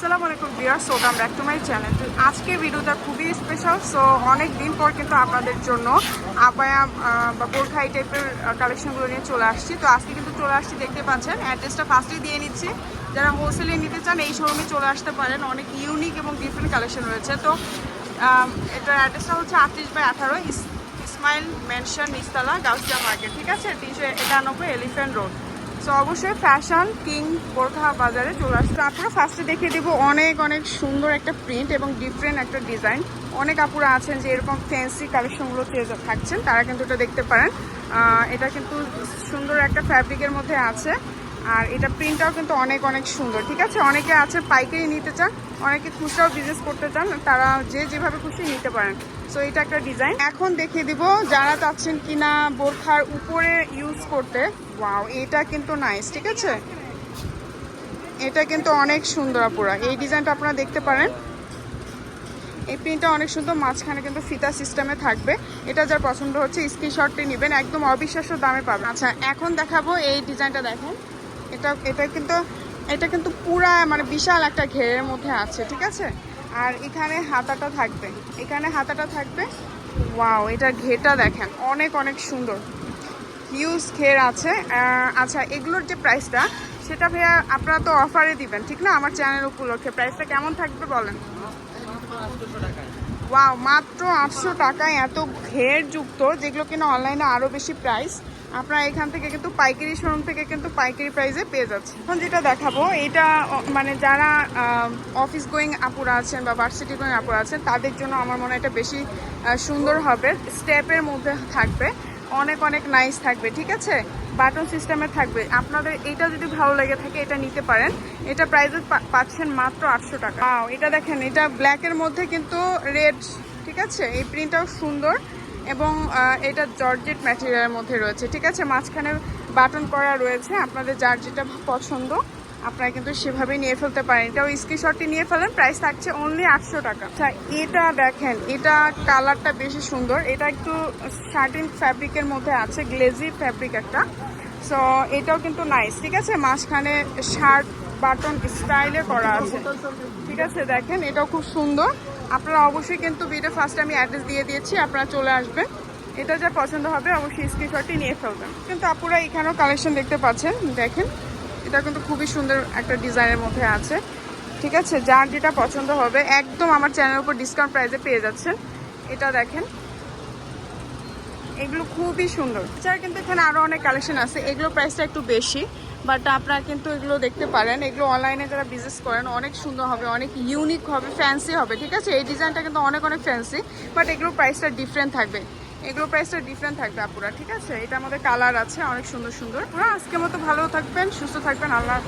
আসসালামু আলাইকুম বিয়ার so welcome back to my channel. তো আজকের ভিডিওটা খুবই স্পেশাল সো অনেক দিন পর কিন্তু আপনাদের জন্য আপায়া বা বোরখা এই টাইপের কালেকশনগুলো নিয়ে চলে আসছি। তো আজকে কিন্তু চলে আসছি, দেখতে পাচ্ছেন অ্যাড্রেসটা ফার্স্টে দিয়ে নিচ্ছি। যারা হোলসেলে নিতে চান, এই শোরুমে চলে আসতে পারেন। অনেক ইউনিক এবং ডিফারেন্ট কালেকশন রয়েছে। তো এটার অ্যাড্রেসটা হচ্ছে আটত্রিশ বাই আঠারো ইসমাইল মেনশন নিস্তালা গাউসিয়া মার্কেট ঠিক আছে? তিনশো একানব্বই এলিফ্যান্ট রোড সো অবশ্যই ফ্যাশন কিং বোরখা বাজারে চলে আসছে আপনারা ফার্স্টে দেখিয়ে দেবো অনেক অনেক সুন্দর একটা প্রিন্ট এবং ডিফারেন্ট একটা ডিজাইন অনেক আপুরা আছেন যে এরকম ফ্যান্সি কালেকশনগুলো চেয়ে থাকছেন, তারা কিন্তু এটা দেখতে পারেন। এটা কিন্তু সুন্দর একটা ফ্যাব্রিকের মধ্যে আছে। আর এটা প্রিন্টটাও কিন্তু অনেক অনেক সুন্দর, ঠিক আছে? অনেকে আছে পাইকারি নিতে চান, অনেকে খুচরাও বিজনেস করতে চান, তারা যে যেভাবে খুশি নিতে পারেন। সো এটা একটা ডিজাইন এখন দেখিয়ে দিব যারা চাচ্ছেন কিনা বোরখার উপরে ইউজ করতে। ওয়াও এটা কিন্তু নাইস ঠিক আছে? এটা কিন্তু অনেক সুন্দর, আপুরা। এই ডিজাইনটা আপনারা দেখতে পারেন। এই প্রিন্টটা অনেক সুন্দর, মাঝখানে কিন্তু ফিতা সিস্টেমে থাকবে। এটা যার পছন্দ হচ্ছে স্ক্রিনশটটি নেবেন, একদম অবিশ্বাস্য দামে পাবেন। আচ্ছা এখন দেখাবো এই ডিজাইনটা দেখেন। এটা এটা কিন্তু এটা কিন্তু পুরা মানে বিশাল একটা ঘেরের মধ্যে আছে, ঠিক আছে? আর এখানে হাতাটা থাকবে। এখানে হাতাটা থাকবে। ওয়াও, এটা ঘেরটা দেখেন, অনেক অনেক সুন্দর। হিউজ ঘের আছে। আচ্ছা এগুলোর যে প্রাইসটা সেটা ভাইয়া আপনারা তো অফারে দিবেন, ঠিক না? আমার চ্যানেল উপলক্ষে। প্রাইসটা কেমন থাকবে বলেন? ওয়াও, মাত্র আটশো টাকায় এত ঘের যুক্ত, যেগুলো কিনা অনলাইনে আরও বেশি প্রাইস আপনারা এখান থেকে কিন্তু পাইকারি শোরুম থেকে কিন্তু পাইকারি প্রাইসে পেয়ে যাচ্ছে। এখন যেটা দেখাবো, এটা মানে যারা অফিস গোয়িং আপুরা আছেন বা ভার্সিটি গোয়িং আপুরা আছেন, তাদের জন্য আমার মনে হয় এটা বেশি সুন্দর হবে। স্টেপের মধ্যে থাকবে। অনেক অনেক নাইস থাকবে, ঠিক আছে? বাটন সিস্টেমে থাকবে। আপনাদের এটা যদি ভালো লেগে থাকে, এটা নিতে পারেন। এটা প্রাইস পাচ্ছেন মাত্র আটশো টাকা। এটা দেখেন, এটা ব্ল্যাকের মধ্যে কিন্তু রেড ঠিক আছে? এই প্রিন্টটাও সুন্দর। এবং এটা জর্জেট ম্যাটেরিয়ালের মধ্যে রয়েছে, ঠিক আছে? মাঝখানে বাটন করা রয়েছে, আপনাদের যার যেটা পছন্দ, আপনারা কিন্তু সেভাবেই নিয়ে ফেলতে পারেন। এটাও স্ক্রিনশটটি নিয়ে ফেলেন প্রাইস থাকছে অনলি আটশো টাকা। আচ্ছা এটা দেখেন, এটা কালারটা বেশি সুন্দর, এটা একটু শার্টিন ফ্যাব্রিকের মধ্যে আছে গ্লেজি ফ্যাব্রিক একটা। সো এটাও কিন্তু নাইস ঠিক আছে? মাঝখানে শার্ট বাটন স্টাইলে করা আছে। ঠিক আছে, দেখেন, এটাও খুব সুন্দর। আপনারা অবশ্যই কিন্তু ভিডিও ফার্স্টে আমি অ্যাড্রেস দিয়ে দিয়েছি, আপনারা চলে আসবেন। এটা যা পছন্দ হবে, অবশ্যই স্ক্রিনশটটি নিয়ে ফেলবেন। কিন্তু আপুরা এখানেও কালেকশন দেখতে পাচ্ছেন, দেখেন। এটা কিন্তু খুবই সুন্দর একটা ডিজাইনের মধ্যে আছে। ঠিক আছে, যার যেটা পছন্দ হবে, একদম আমার চ্যানেলের উপর ডিসকাউন্ট প্রাইসে পেয়ে যাচ্ছেন। এটা দেখেন। এগুলো খুবই সুন্দর। এছাড়া কিন্তু এখানে আরও অনেক কালেকশন আছে। এগুলো প্রাইসটা একটু বেশি। বাট আপনারা কিন্তু এগুলো দেখতে পারেন। এগুলো অনলাইনে যারা বিজনেস করেন, অনেক সুন্দর হবে, অনেক ইউনিক হবে ফ্যান্সি হবে, ঠিক আছে? এই ডিজাইনটা কিন্তু অনেক অনেক ফ্যান্সি বাট এগুলোর প্রাইসটা ডিফারেন্ট থাকবে। এগুলো প্রাইসটা ডিফারেন্ট থাকবে আপুরা, ঠিক আছে? এটা আমাদের কালার আছে, অনেক সুন্দর সুন্দর। পুরো আজকের মতো ভালো থাকবেন, সুস্থ থাকবেন, আল্লাহ।